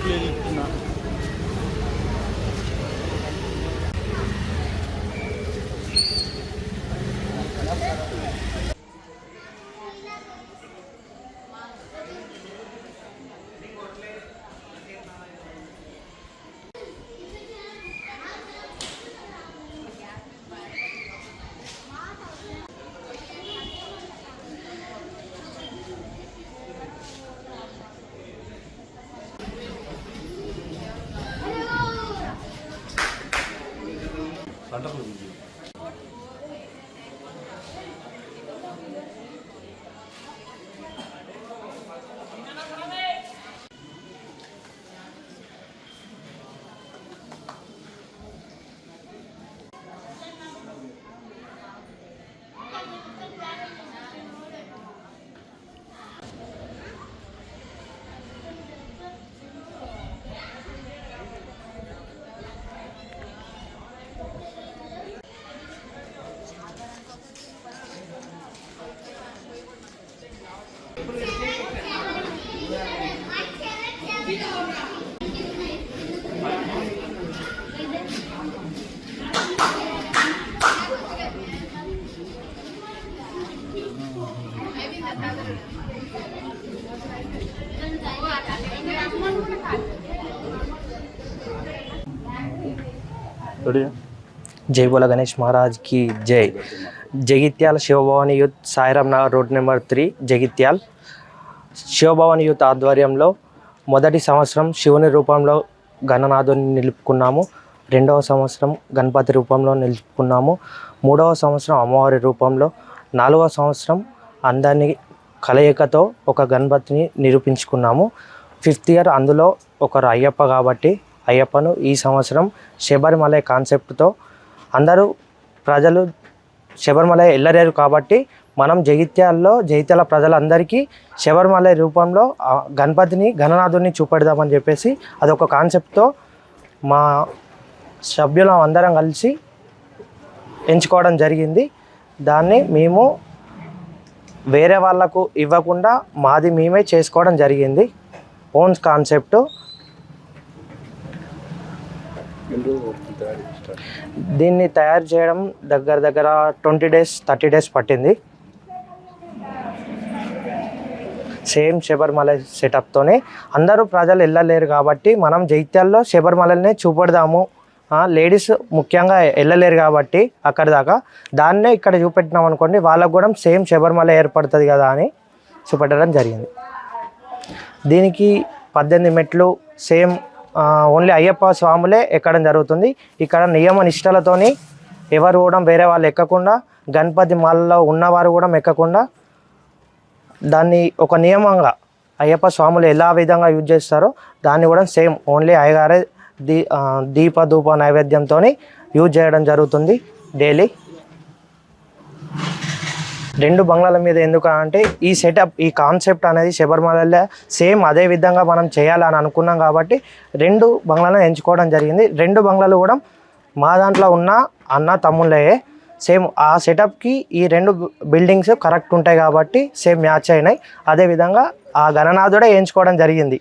Display ఇస్తున్నా ready జై బోల గణేష్ మహారాజ్ కి జై Jagtial Shivabhavani youth Sairam Nagar road number three Jagtial Shivabhavani youth ఆధ్వర్యంలో మొదటి సంవత్సరం శివుని రూపంలో గణనాథుని నిలుపుకున్నాము. రెండవ సంవత్సరం గణపతి రూపంలో నిలుపుకున్నాము. మూడవ సంవత్సరం అమ్మవారి రూపంలో నాలుగవ సంవత్సరం అందరినీ కలయికతో ఒక గణపతిని నిరూపించుకున్నాము. ఫిఫ్త్ ఇయర్ అందులో ఒకరు అయ్యప్ప కాబట్టి అయ్యప్పను ఈ సంవత్సరం శబరిమల కాన్సెప్ట్తో అందరూ ప్రజలు శబరిమల వెళ్ళలేరు కాబట్టి మనం జగిత్యాల్లో జగిత్యాల ప్రజలందరికీ శబరిమల రూపంలో ఆ గణపతిని గణనాథుని చూపెడదామని చెప్పేసి అదొక కాన్సెప్ట్తో మా సభ్యులం అందరం కలిసి ఎంచుకోవడం జరిగింది. దాన్ని మేము వేరే వాళ్ళకు ఇవ్వకుండా మాది మేమే చేసుకోవడం జరిగింది. Own concept. దీన్ని తయారు చేయడం దగ్గర దగ్గర ట్వంటీ డేస్ థర్టీ డేస్ పట్టింది. సేమ్ శబరిమల సెటప్తోనే అందరూ ప్రజలు వెళ్ళలేరు కాబట్టి మనం జైత్యాల్లో శబరిమలనే చూపెడదాము. లేడీస్ ముఖ్యంగా వెళ్ళలేరు కాబట్టి అక్కడ దాకా. దాన్నే ఇక్కడ చూపెట్టినాం అనుకోండి వాళ్ళకు కూడా సేమ్ శబరిమల ఏర్పడుతుంది కదా అని చూపెట్టడం జరిగింది. దీనికి పద్దెనిమిది మెట్లు సేమ్ ఓన్లీ అయ్యప్ప స్వాములే ఎక్కడం జరుగుతుంది. ఇక్కడ నియమ నిష్టలతోని ఎవరు కూడా వేరే వాళ్ళు ఎక్కకుండా గణపతి మాలలో ఉన్నవారు కూడా ఎక్కకుండా దాన్ని ఒక నియమంగా అయ్యప్ప స్వాములు ఎలా విధంగా యూజ్ చేస్తారో దాన్ని కూడా సేమ్ ఓన్లీ అయ్యగారే దీ దీప ధూప నైవేద్యంతో యూజ్ చేయడం జరుగుతుంది డైలీ. రెండు బంగ్లాల మీద ఎందుకు అంటే ఈ సెటప్ ఈ కాన్సెప్ట్ అనేది శబరిమలలో సేమ్ అదే విధంగా మనం చేయాలని అనుకున్నాం కాబట్టి రెండు బంగ్లాలను ఎంచుకోవడం జరిగింది. రెండు బంగ్లాలు కూడా మా దాంట్లో ఉన్న అన్న తమ్ముళ్ళయే సేమ్ ఆ సెటప్కి ఈ రెండు బిల్డింగ్స్ కరెక్ట్ ఉంటాయి కాబట్టి సేమ్ మ్యాచ్ అయినాయి. అదేవిధంగా ఆ గణనాథుడే వేయించుకోవడం జరిగింది.